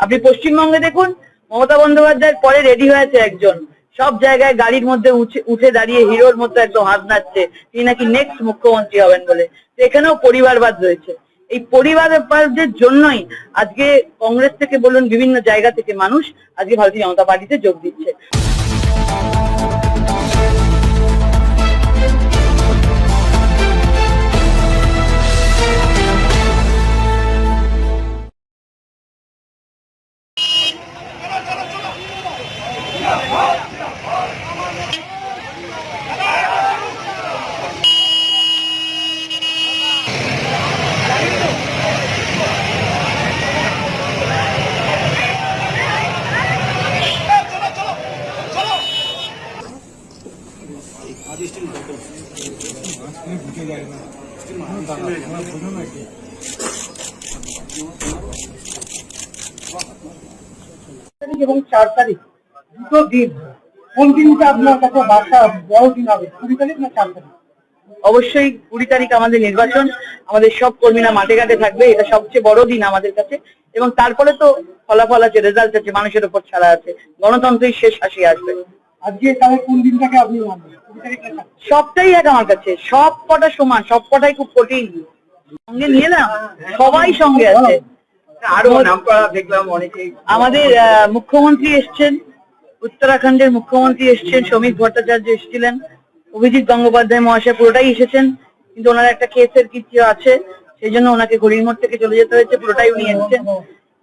আপনি পশ্চিমবঙ্গে দেখুন, মমতা বন্দ্যোপাধ্যায়ের পরে রেডি হয়েছে একজন। সব জায়গায় গাড়ির মধ্যে উঠে দাঁড়িয়ে হিরোর মধ্যে একদম হাত নাচছে তিনি নাকি নেক্সট মুখ্যমন্ত্রী হবেন বলে। এখানেও পরিবারবাদ রয়েছে। এই পরিবারবাদের জন্যই আজকে কংগ্রেস থেকে বলুন বিভিন্ন জায়গা থেকে মানুষ আজকে ভারতীয় জনতা পার্টিতে যোগ দিচ্ছে। এবং চার তারিখ, দুটো দিন। কোন দিনটা আপনার কাছে বার্তা বড় দিন হবে, কুড়ি তারিখ না চার তারিখ? অবশ্যই কুড়ি তারিখ আমাদের নির্বাচন। আমাদের সব কর্মীরা মাঠে ঘাটে থাকবে, এটা সবচেয়ে বড় দিন আমাদের কাছে। এবং তারপরে তো ফলাফল আছে রেজাল্ট আছে, মানুষের উপর ছাড়া আছে। গণতন্ত্রই শেষ আসি আসবে। আজকে তাহলে কোন দিনটাকে আপনি মানবেন? সবটাই এক আমার কাছে। সব কটা সমান সব কটাই খুব কঠিন। সঙ্গে নিয়ে না সবাই সঙ্গে আছে। আরও নাম করা দেখলাম অনেকেই। আমাদের মুখ্যমন্ত্রী এসছেন। উত্তরাখণ্ডের মুখ্যমন্ত্রী এসছেন শ্রমিক ভট্টাচার্য এসেছিলেন অভিজিৎ গঙ্গোপাধ্যায় মহাশয় পুরোটাই এসেছেন কিন্তু ওনার একটা কেসের কিছু আছে সেই জন্য ওনাকে ঘড়ির মোড় থেকে চলে যেতে হয়েছে পুরোটাই উনি এসছেন।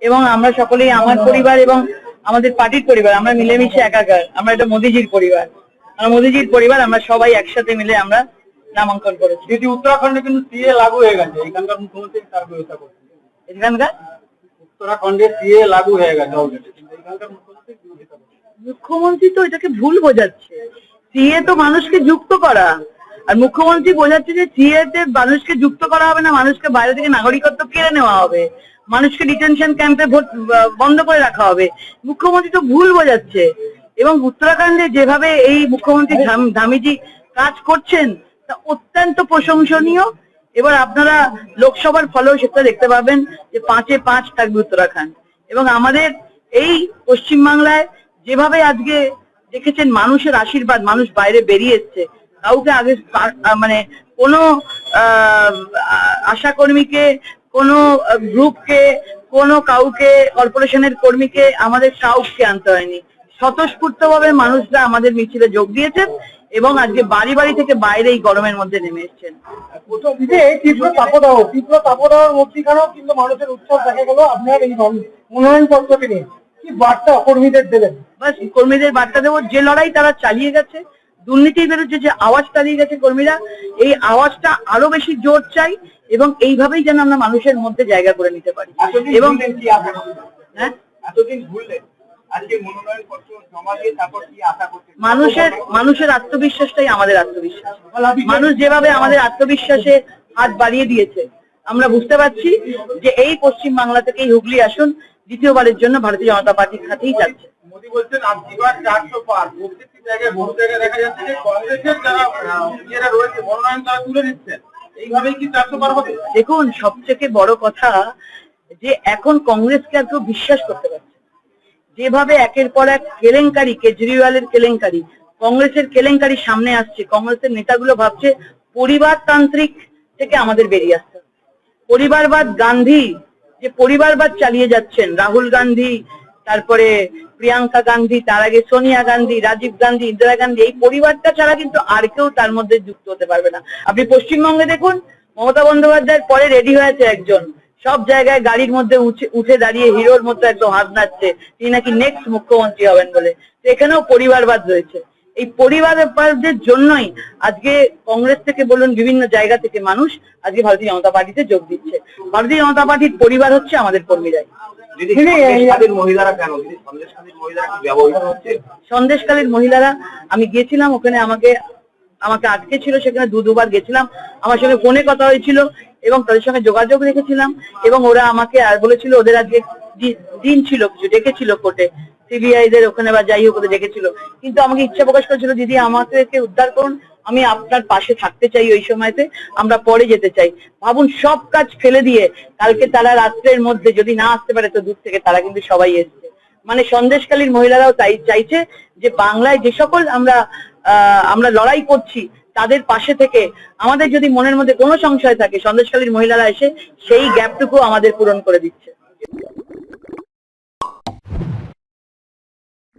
এবং আমরা সকলেই আমার পরিবার এবং আমাদের পার্টির পরিবার আমরা মিলেমিশে একাকার আমরা এটা মোদিজির পরিবার। আমরা মোদিজির পরিবার আমরা সবাই একসাথে মিলে আমরা নামাঙ্কন করেছি। দিদি উত্তরাখণ্ডে কিন্তু সিএ লাগু হয়ে গেছে এখানকার মুখ্যমন্ত্রী তার বিরোধিতা করছেন। এখানকার? উত্তরাখণ্ডে সিএ লাগু হয়ে গেছে অলরেডি এখানকার মুখ্যমন্ত্রী মুখ্যমন্ত্রী তো এটাকে ভুল বোঝাচ্ছে। সিএ তো মানুষকে যুক্ত করা। আর মুখ্যমন্ত্রী বোঝাচ্ছে যে সিএ তে মানুষকে যুক্ত করা হবে না মানুষকে বাইরে থেকে নাগরিকত্ব কেড়ে নেওয়া হবে। মানুষকে ডিটেনশন ক্যাম্পে ভোট বন্ধ করে রাখা হবে। মুখ্যমন্ত্রী তো ভুল বোঝাচ্ছে। এবং উত্তরাখণ্ডে যেভাবে এই মুখ্যমন্ত্রী ধামিজি কাজ করছেন তা অত্যন্ত প্রশংসনীয়। এবার আপনারা লোকসভার ফলেও সেটা দেখতে পাবেন যে পাঁচে পাঁচ থাকবে উত্তরাখণ্ড। এবং আমাদের এই পশ্চিমবাংলায় যেভাবে আজকে দেখেছেন মানুষের আশীর্বাদ মানুষ বাইরে বেরিয়ে এসছে। কাউকে আগে মানে কোনো আহ, আশা কর্মীকে কোনো গ্রুপকে কোনো কাউকে কর্পোরেশনের কর্মীকে আমাদের কাউকে আনতে হয়নি। স্বতঃস্ফূর্ত ভাবে মানুষরা আমাদের মিছিলে যোগ দিয়েছেন এবং আজকে বাড়ি বাড়ি থেকে বাইরে এই গরমের মধ্যে নেমে এসছেন। তীব্র তাপদাহ তীব্র তাপদাহের মধ্যখানেও কিন্তু মানুষের উৎসব দেখা গেল আপনার এই মনোনয়ন পত্রকে নিয়ে। কি বার্তা কর্মীদের দেবেন? বাস কর্মীদের বার্তা দেবো যে লড়াই তারা চালিয়ে গেছে দুর্নীতির বিরুদ্ধে যে আওয়াজ চালিয়ে গেছে কর্মীরা এই আওয়াজটা আরও বেশি জোর চাই এবং এইভাবেই যেন আমরা মানুষের মধ্যে জায়গা করে নিতে পারি। এবং হ্যাঁ? মানুষের মানুষের আত্মবিশ্বাসটাই আমাদের আত্মবিশ্বাস। মানুষ যেভাবে আমাদের আত্মবিশ্বাসে হাত বাড়িয়ে দিয়েছে আমরা বুঝতে পারছি যে এই পশ্চিম বাংলা থেকেই হুগলি আসুন দ্বিতীয়বারের জন্য ভারতীয় জনতা পার্টির সাথেই যাচ্ছে। মোদী বলছেন চারশো পার। প্রত্যেকটি জায়গায় বহু জায়গায় দেখা যাচ্ছে যে কংগ্রেসের যারা ইয়েরা রয়েছে মনোনয়ন তারা তুলে নিচ্ছেন। দেখুন সবথেকে বড় কথা যে এখন কংগ্রেসকে আর কেউ বিশ্বাস করতে পারছে যেভাবে একের পর এক কেলেঙ্কারি, কেজরিওয়ালের কেলেঙ্কারি, কংগ্রেসের কেলেঙ্কারি সামনে আসছে, কংগ্রেসের নেতাগুলো ভাবছে পরিবারতান্ত্রিক থেকে আমাদের বেরিয়ে আসতে পরিবারবাদ গান্ধী, যে পরিবারবাদ চালিয়ে যাচ্ছেন, রাহুল গান্ধী, তারপরে প্রিয়াঙ্কা গান্ধী, তার আগে সোনিয়া গান্ধী, রাজীব গান্ধী, ইন্দিরা গান্ধী, এই পরিবারটা ছাড়া কিন্তু আর কেউ তার মধ্যে যুক্ত হতে পারবে না। আপনি পশ্চিমবঙ্গে দেখুন, মমতা বন্দ্যোপাধ্যায়ের পরে রেডি হয়েছে একজন। সব জায়গায় গাড়ির মধ্যে উঠে দাঁড়িয়ে হিরোর মতো একদম হাত নাচছে তিনি নাকি নেক্সট মুখ্যমন্ত্রী হবেন বলে। এখানেও পরিবারবাদ রয়েছে। এই পরিবারবাদের জন্যই আজকে কংগ্রেস থেকে বলুন বিভিন্ন জায়গা থেকে মানুষ আজকে ভারতীয় জনতা পার্টিতে যোগ দিচ্ছে। ভারতীয় জনতা পার্টির পরিবার হচ্ছে আমাদের কর্মীরাই। সন্দেশখালীর মহিলারা আমি গেছিলাম ওখানে আমাকে আমাকে আটকে ছিল সেখানে দু দুবার গেছিলাম। আমার সঙ্গে ফোনে কথা হয়েছিল এবং তাদের সঙ্গে যোগাযোগ রেখেছিলাম এবং ওরা আমাকে আর বলেছিল ওদের আজকে দিন ছিল কিছু, ডেকেছিল কোর্টে। সিবিআই দের ওখানে বা যাই হোক ডেকেছিল। কিন্তু আমাকে ইচ্ছা প্রকাশ করেছিল, দিদি আমাকে উদ্ধার করুন, আমি আপনার পাশে থাকতে চাই ওই সময়তে, আমরা পরে যেতে চাই। ভাবুন, সব কাজ ফেলে দিয়ে কালকে তারা রাত্রের মধ্যে যদি না আসতে পারে তো দূর থেকে তারা কিন্তু সবাই এসছে। মানে সন্দেশকালীর মহিলারাও তাই চাইছে যে বাংলায় যে সকল আমরা আমরা লড়াই করছি, তাদের পাশে থেকে আমাদের যদি মনের মধ্যে কোনো সংশয় থাকে সন্দেশকালীর মহিলারা এসে সেই গ্যাপটুকু আমাদের পূরণ করে দিচ্ছে।